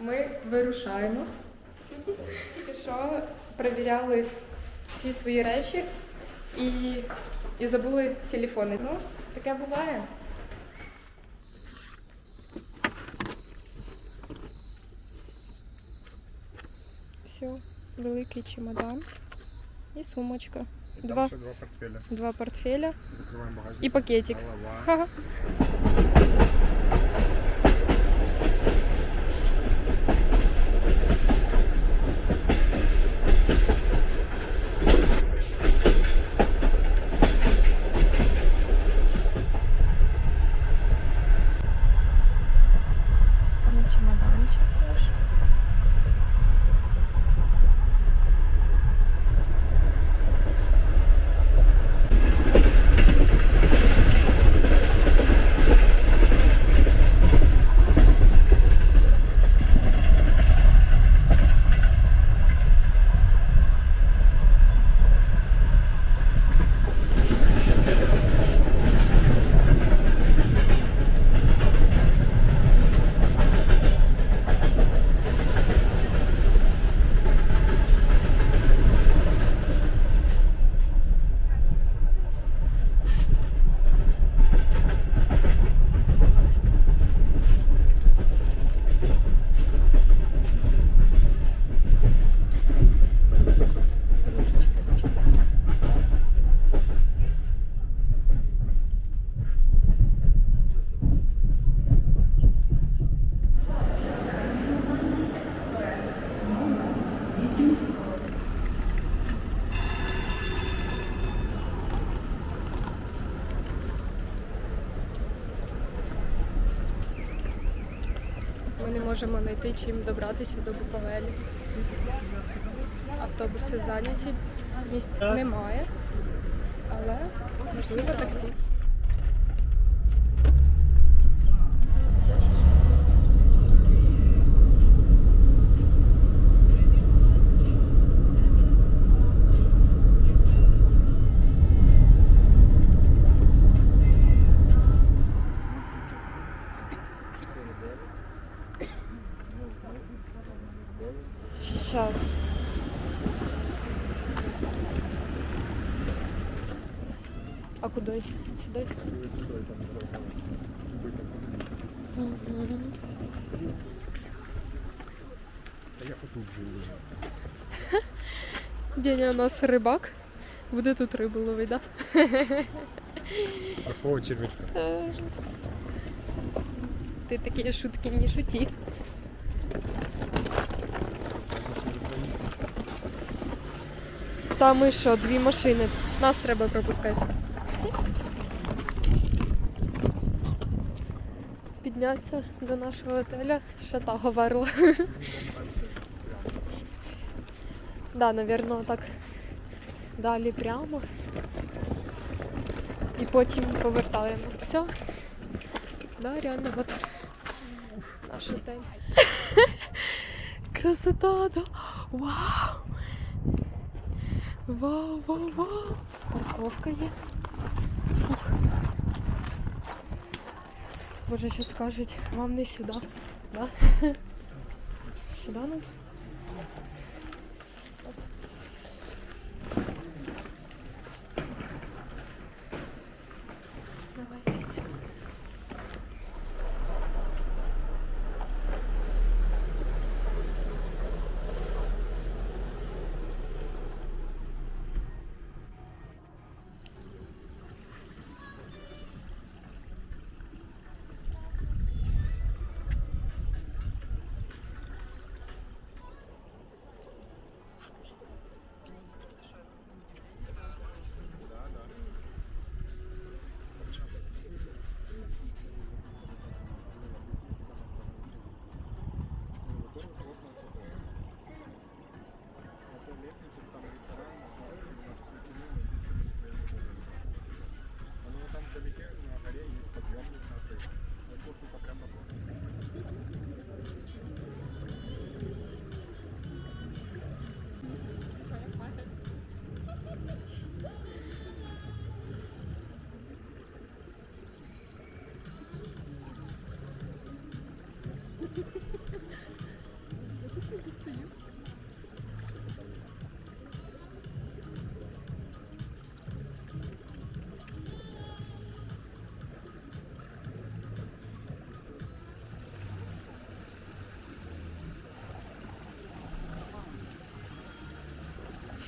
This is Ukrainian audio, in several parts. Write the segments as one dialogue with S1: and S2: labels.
S1: Ми вирушаємо. Тільки що перевіряли всі свої речі і, і забули телефони. Ну, таке буває. Все, великий чемодан і сумочка.
S2: І
S1: Два.
S2: два портфеля.
S1: Два портфеля
S2: Закриваємо багажник.
S1: і пакетик.
S2: Голова.
S1: Ха-ха. Там чемоданчик наш. Ми не можемо знайти чим добратися до Буковелі. Автобуси зайняті, місць немає, але можливо таксі. Сюди? Мгм.
S2: Я отут живу.
S1: Деня у нас рибак. Буде тут рибу ловити, да?
S2: А свого червячка.
S1: Ти такі шутки не шуті. Та ми що, дві машини. Нас треба пропускати. Піднятися до нашого готеля. Ще та говорила. Да, напевно, так далі прямо. І потім повертаємо. Все. Да, реально, от наш отель. Красота, да. Вау! Вау, вау, вау! Парковка є. Боже, що скажуть, вам не сюди. Да? Сюди нам?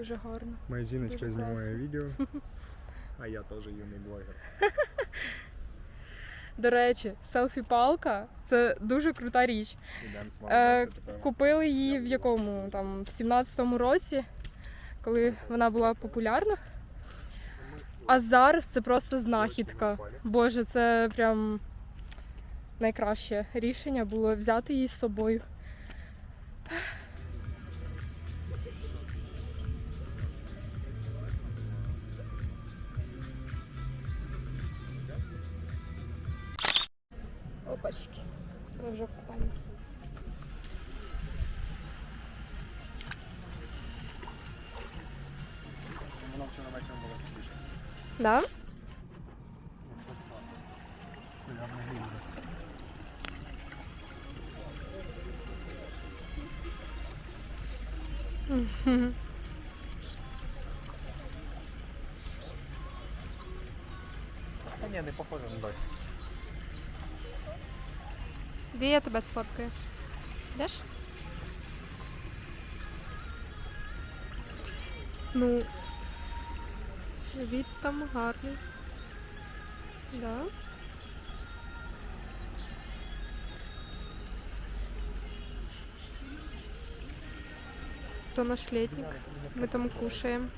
S1: Дуже гарно.
S2: Моя жіночка знімає відео. А я теж юний блогер.
S1: До речі, селфі-палка це дуже крута річ. Е. Купили її в якому там в 17-му році, коли вона була популярна. А зараз це просто знахідка. Боже, це прям найкраще рішення було взяти її з собою. Опачки. Ми вже в купанні.
S2: Вона вчора вечором була пізніше.
S1: Да?
S2: Та ні, не похоже на дочь.
S1: Де я тебе сфоткаю? Йдеш? Ну. Від там гарний. Да. То наш летник. Мы там кушаем.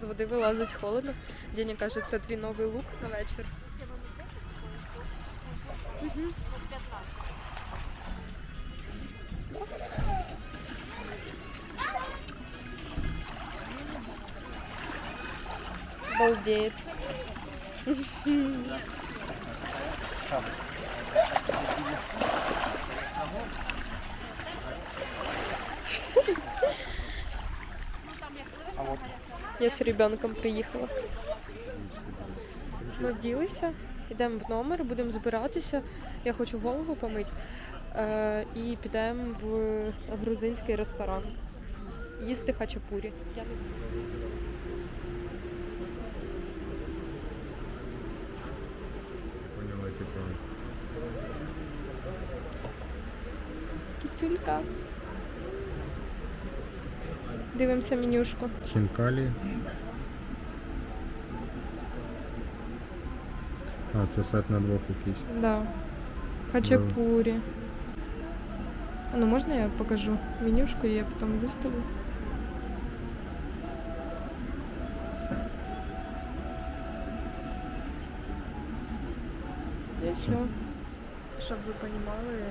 S1: З води вилазить холодно. Діня каже, це твій новий лук на вечір. Мгм. Балдеет.
S2: А
S1: Я з ребенком приїхала. Ми вділися, йдемо в номер, будемо збиратися. Я хочу голову помити. Е, і підемо в грузинський ресторан. Їсти хачапурі. Я
S2: поняла.
S1: Кіцюлька. Дивимося менюшку.
S2: Хінкалі. А, це сет на двох якийсь.
S1: Да. Хачапурі. А ну можна я покажу менюшку і я потім виставлю? І все. Щоб ви розуміли,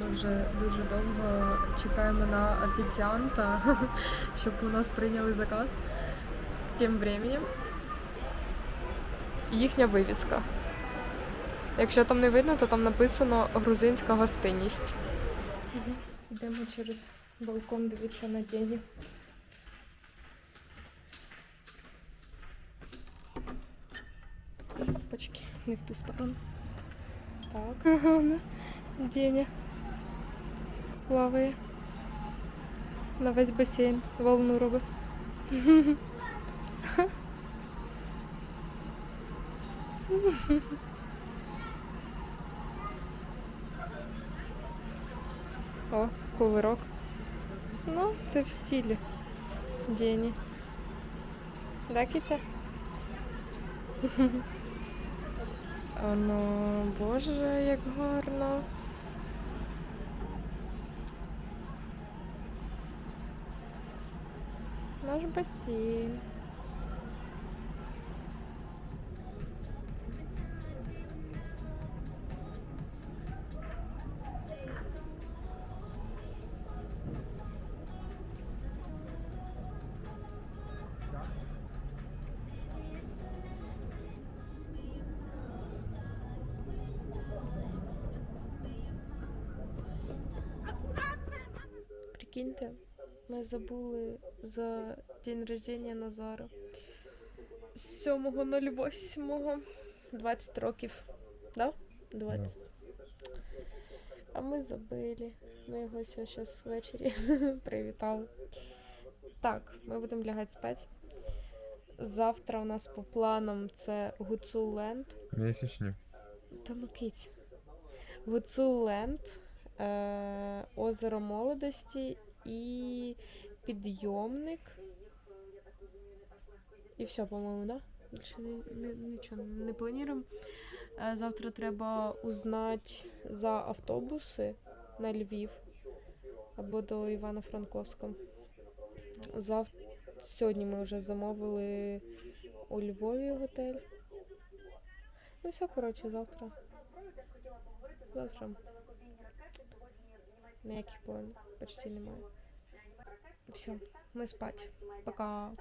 S1: ми вже дуже довго чекаємо на офіціанта, щоб у нас прийняли заказ. Тим временем їхня вивіска. Якщо там не видно, то там написано грузинська гостинність. Йдемо через балкон, дивитися на дені. Опачки, не в ту сторону. Так. Ага, Деня плаває на весь басейн, волну робить. О, кувирок. Ну, це в стилі Дені. Да, киця? Оно, боже, як гарно. Наш басейн. Прикиньте, ми забули за день рождення Назара. 7.08. 20 років. Да? 20. А ми забили. Ми його зараз ввечері привітали. Так, ми будемо лягати спати. Завтра у нас по планам це Гуцуленд.
S2: Місячні.
S1: Та ну кить. Гуцуленд, озеро молодості і підйомник. І все, по-моєму, да? Більше ні- ні- нічого не плануємо. Е, завтра треба узнати за автобуси на Львів або до Івано-Франковська. Зав... Сьогодні ми вже замовили у Львові готель. Ну все, коротше, завтра. Завтра. Ніяких планів почти немає. Все, ми спать. Пока.